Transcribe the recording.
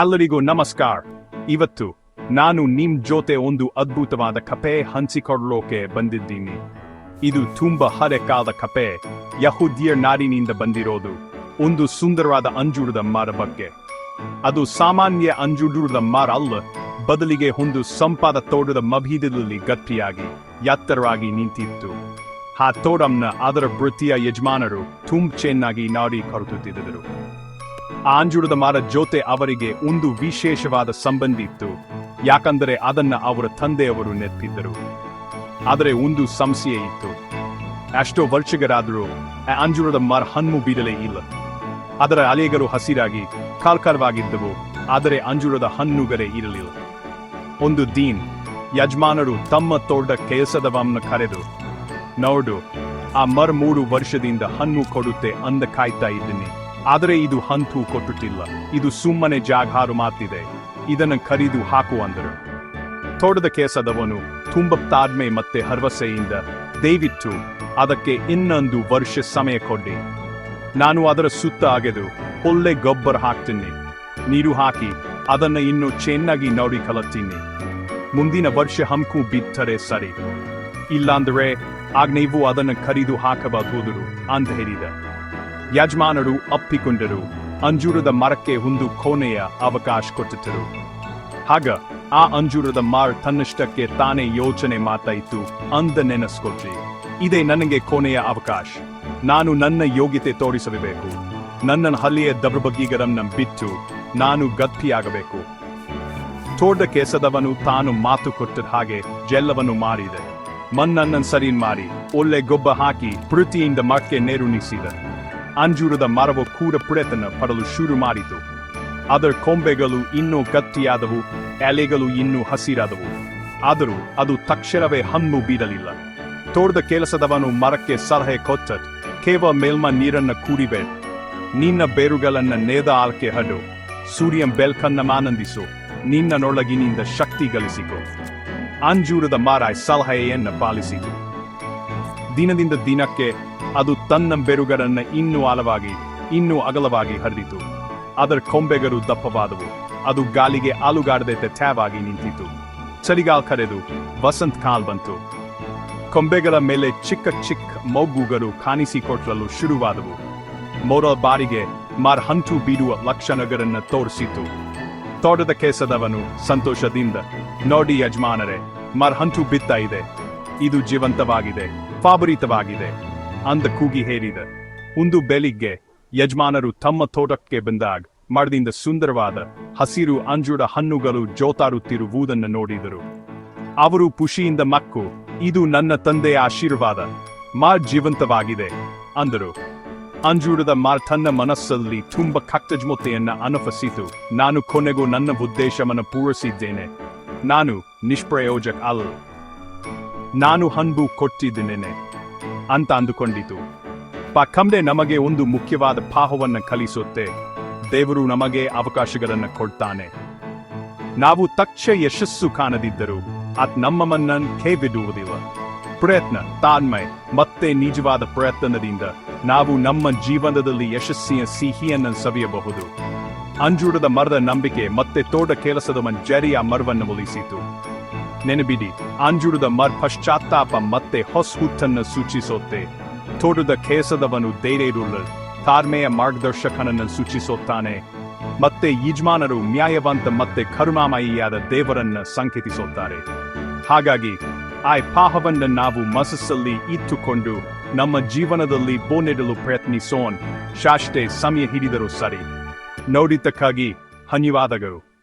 ಎಲ್ಲರಿಗೂ ನಮಸ್ಕಾರ. ಇವತ್ತು ನಾನು ನಿಮ್ ಜೊತೆ ಒಂದು ಅದ್ಭುತವಾದ ಕಪೆ ಹಂಚಿಕೊಳ್ಳೋಕೆ ಬಂದಿದ್ದೀನಿ. ಇದು ತುಂಬಾ ಹಳೆಕಾಲದ ಕಪೆ ಯಹುದಿಯರ್ ನಾಡಿನಿಂದ ಬಂದಿರೋದು, ಒಂದು ಸುಂದರವಾದ ಅಂಜೂರದ ಮರ ಬಗ್ಗೆ. ಅದು ಸಾಮಾನ್ಯ ಅಂಜೂರದ ಮರ ಅಲ್ಲ, ಬದಲಿಗೆ ಒಂದು ಸಂಪಾದ ತೋಟದ ಮಭೀದದಲ್ಲಿ ಗಟ್ಟಿಯಾಗಿ, ಎತ್ತರವಾಗಿ ನಿಂತಿತ್ತು. ಆ ತೋಡಂನ ಅದರ ವೃತ್ತಿಯ ಯಜಮಾನರು ತುಂಬ ಚೆನ್ನಾಗಿ ನಾಡಿ ಕರೆದುತ್ತಿದ್ದರು. ಆ ಮರ ಜೊತೆ ಅವರಿಗೆ ಒಂದು ವಿಶೇಷವಾದ ಸಂಬಂಧ ಇತ್ತು. ಯಾಕಂದರೆ ಅದನ್ನ ಅವರ ತಂದೆಯವರು ನೆತ್ತಿದ್ದರು. ಆದರೆ ಒಂದು ಸಮಸ್ಯೆ ಇತ್ತು. ಅಷ್ಟೋ ವರ್ಷಗಳಾದರೂ ಆ ಅಂಜೂರದ ಮರ ಹಣ್ಣು ಬೀರಲೇ ಇಲ್ಲ. ಅದರ ಅಲೆಗಳು ಹಸಿರಾಗಿ ಕಾರ್ಕಾರವಾಗಿದ್ದವು ಆದರೆ ಅಂಜೂರದ ಹಣ್ಣುಗಳೇ ಇರಲಿಲ್ಲ. ಒಂದು ದೀನ್ ಯಜಮಾನರು ತಮ್ಮ ತೋಟ ಕೆಲಸದವನ್ನ ಕರೆದು, ನೋಡು, ಆ ಮರ್ ಮೂರು ವರ್ಷದಿಂದ ಹಣ್ಣು ಕೊಡುತ್ತೆ ಅಂದ ಕಾಯ್ತಾ ಇದ್ದೀನಿ. ಆದರೆ ಇದು ಹಂತು ಕೊಟ್ಟುತ್ತಿಲ್ಲ ಇದು ಸುಮ್ಮನೆ ಜಾಗಾರು ಮಾತಿದೆ. ಇದನ್ನು ಖರೀದು ಹಾಕು ಅಂದರು. ತೋಟದ ಕೇಸದವನು ತುಂಬ ತಾಳ್ಮೆ ಮತ್ತೆ ಹರವಸೆಯಿಂದ, ದಯವಿಟ್ಟು, ಅದಕ್ಕೆ ಇನ್ನೊಂದು ವರ್ಷ ಸಮಯ ಕೊಡಿ ನಾನು ಅದರ ಸುತ್ತ ಅಗೆದು ಒಳ್ಳೆ ಗೊಬ್ಬರ ಹಾಕ್ತೀನಿ. ನೀರು ಹಾಕಿ ಅದನ್ನ ಇನ್ನೂ ಚೆನ್ನಾಗಿ ನೋಡಿ ಕಲತ್ತೀನಿ ಮುಂದಿನ ವರ್ಷ ಹಂಕು ಬಿತ್ತರೆ ಸರಿ. ಇಲ್ಲಾಂದ್ರೆ, ಆಗ ನೀವು ಅದನ್ನು ಖರೀದು ಹಾಕಬಹುದು ಅಂತ ಹೇಳಿದ. ಯಜಮಾನರು ಅಪ್ಪಿಕೊಂಡರು. ಅಂಜೂರದ ಮರಕ್ಕೆ ಒಂದು ಕೋಣೆಯ ಅವಕಾಶ ಕೊಟ್ಟಿದ್ದರು ಹಾಗ ಆ ಅಂಜೂರದ ಮಾರ್ ತನ್ನಷ್ಟಕ್ಕೆ ತಾನೇ ಯೋಚನೆ ಮಾತಾಯಿತು ಅಂದ ನೆನೆಸ್ಕೊಳ್ರಿ. ಇದೇ ನನಗೆ ಕೋಣೆಯ ಅವಕಾಶ. ನಾನು ನನ್ನ ಯೋಗ್ಯತೆ ತೋರಿಸಬೇಕು. ನನ್ನ ಹಲ್ಲಿಯ ದಬ್ರಬಗ್ಗಿಗರನ್ನ ಬಿಟ್ಟು ನಾನು ಗತ್ತಿಯಾಗಬೇಕು ತೋಡ ಕೆಸದವನು ತಾನು ಮಾತು ಕೊಟ್ಟ ಹಾಗೆ ಜೆಲ್ಲವನ್ನು ಮಾರಿದೆ. ಮಣ್ಣನ್ನ ಸರಿ ಮಾಡಿ ಒಳ್ಳೆ ಗೊಬ್ಬ ಹಾಕಿ ಪೃಥ್ವಿಯಿಂದ ಮಕ್ಕೆ ನೇರುಣಿಸಿದ ಅಂಜೂರದ ಮರವು ಕೂಡ ಪ್ರಯತ್ನ ಪಡಲು ಶುರು ಮಾಡಿತು. ಅದರ ಕೊಂಬೆಗಳು ಇನ್ನೂ ಗಟ್ಟಿಯಾದವು, ಎಲೆಗಳು ಇನ್ನೂ ಹಸಿರಾದವು. ಆದರೂ ಅದು ತಕ್ಷಣವೇ ಹಣ್ಣು ಬೀರಲಿಲ್ಲ ತೋಟದ ಕೆಲಸದವನು ಮರಕ್ಕೆ ಸಲಹೆ ಕೊಟ್ಟ ಕೇವಲ ಮೇಲ್ಮ ನೀರನ್ನ ಕೂಡಿಬೇಡ ನಿನ್ನ ಬೇರುಗಳನ್ನ ನೇದ ಆಲ್ಕೆ ಹಡು ಸೂರ್ಯಂ ಬೆಲ್ಕನ್ನ ಆನಂದಿಸು ನಿನ್ನನೊಳಗಿನಿಂದ ಶಕ್ತಿ ಗಳಿಸಿಕೊ. ಅಂಜೂರದ ಮರ ಸಲಹೆಯನ್ನ ಪಾಲಿಸಿತು. ದಿನದಿಂದ ದಿನಕ್ಕೆ ಅದು ತನ್ನ ಬೆರುಗರನ್ನ ಇನ್ನೂ ಆಳವಾಗಿ, ಇನ್ನೂ ಅಗಲವಾಗಿ ಹರಿದಿತು. ಅದರ ಕೊಂಬೆಗರು ದಪ್ಪವಾದವು. ಅದು ಗಾಲಿಗೆ ಆಲುಗಾಡದೆ ತೆಥ್ಯಾವಾಗಿ ನಿಂತಿತು. ಚಳಿಗಾಲ್ ಕರೆದು ವಸಂತ್ ಕಾಲ್ ಬಂತು. ಕೊಂಬೆಗಳ ಮೇಲೆ ಚಿಕ್ಕ ಚಿಕ್ಕ ಮೊಗ್ಗುಗಳು ಕಾಣಿಸಿಕೊಟ್ಟಲು ಶುರುವಾದವು. ಮೋರ ಬಾರಿಗೆ ಮಾರ್ ಹಂಟು ಬೀರುವ ಲಕ್ಷಣಗಳನ್ನು ತೋರಿಸಿತು. ತೋಟದ ಕೇಸದವನು ಸಂತೋಷದಿಂದ, ನೋಡಿ ಯಜಮಾನರೇ, ಮಾರ್ ಬಿತ್ತ ಇದೆ. ಇದು ಜೀವಂತವಾಗಿದೆ ಫಾಬರಿತವಾಗಿದೆ ಅಂದ ಕೂಗಿ ಹೇರಿದ. ಒಂದು ಬೆಳಿಗ್ಗೆ ಯಜಮಾನರು ತಮ್ಮ ತೋಟಕ್ಕೆ ಬಂದಾಗ ಮರದಿಂದ ಸುಂದರವಾದ ಹಸಿರು ಅಂಜುಡ ಹಣ್ಣುಗಳು ಜೋತಾರುತ್ತಿರುವುದನ್ನು ನೋಡಿದರು. ಅವರು ಖುಷಿಯಿಂದ ಮಕ್ಕು, ಇದು ನನ್ನ ತಂದೆಯ ಆಶೀರ್ವಾದ ಮಾರ್ ಜೀವಂತವಾಗಿದೆ, ಅಂದರು. ಅಂಜೂರದ ಮಾರ್ ತನ್ನ ಮನಸ್ಸಲ್ಲಿ ತುಂಬ ಕಟ್ಟಜ್ಮೊತೆಯನ್ನ ಅನಫಸಿತು. ನಾನು ಕೊನೆಗೂ ನನ್ನ ಉದ್ದೇಶವನ್ನು ಪೂರೈಸಿದ್ದೇನೆ. ನಾನು ನಿಷ್ಪ್ರಯೋಜಕ ಅಲ್ಲ. ನಾನು ಹಂಬು ಕೊಟ್ಟಿದ್ದೇನೆ. ಅಂತ ಅಂದುಕೊಂಡಿತು. ಪಕ್ಕಂಬೆ ನಮಗೆ ಒಂದು ಮುಖ್ಯವಾದ ಪಾಹವನ್ನು ಕಲಿಸುತ್ತೆ. ದೇವರು ನಮಗೆ ಅವಕಾಶಗಳನ್ನು ಕೊಡ್ತಾನೆ. ನಾವು ತಕ್ಷ ಯಶಸ್ಸು ಕಾಣದಿದ್ದರೂ ಅತ್ ನಮ್ಮನ್ನ ಕೈಬಿಡುವುದಿಲ್ಲ ಪ್ರಯತ್ನ, ತಾಳ್ಮೆ, ಮತ್ತೆ ನಿಜವಾದ ಪ್ರಯತ್ನದಿಂದ ನಾವು ನಮ್ಮ ಜೀವನದಲ್ಲಿ ಯಶಸ್ಸಿನ ಸಿಹಿಯನ್ನು ಸವಿಯಬಹುದು. ಅಂಜೂರದ ಮರದ ನಂಬಿಕೆ ಮತ್ತೆ ತೋಟ ಕೆಲಸದ ಮಂಜರಿಯ ಮರವನ್ನು ಒಲಿಸಿತು ನೆನಬಿಡಿ, ಅಂಜುಡದ ಮರ್ ಪಶ್ಚಾತ್ತಾಪ ಮತ್ತೆ ಹೊಸ ಹುತ್ತನ್ನು ಸೂಚಿಸೋತ್ತೆ. ತೋಟದ ಕೇಸದವನು ಧೈರ್ಯರುಳ್ಳ ತಾರ್ಮೆಯ ಮಾರ್ಗದರ್ಶಕನನ್ನು ಸೂಚಿಸುತ್ತಾನೆ. ಮತ್ತೆ ಯಜಮಾನರು ನ್ಯಾಯವಂತ ಮತ್ತೆ ಕರುಣಾಮಯಿಯಾದ ದೇವರನ್ನ ಸಂಕೇತಿಸುತ್ತಾರೆ. ಹಾಗಾಗಿ, ಆ ಪಾಹವನ್ನ ನಾವು ಮನಸ್ಸಲ್ಲಿ ಇಟ್ಟುಕೊಂಡು ನಮ್ಮ ಜೀವನದಲ್ಲಿ ಬೋನೆಡಲು ಪ್ರಯತ್ನಿಸೋನ್ ಶಾಷ್ಟೆ ಸಮಯ ಹಿಡಿದರೂ ಸರಿ. ನೋಡಿದ್ದಕ್ಕಾಗಿ ಧನ್ಯವಾದಗಳು.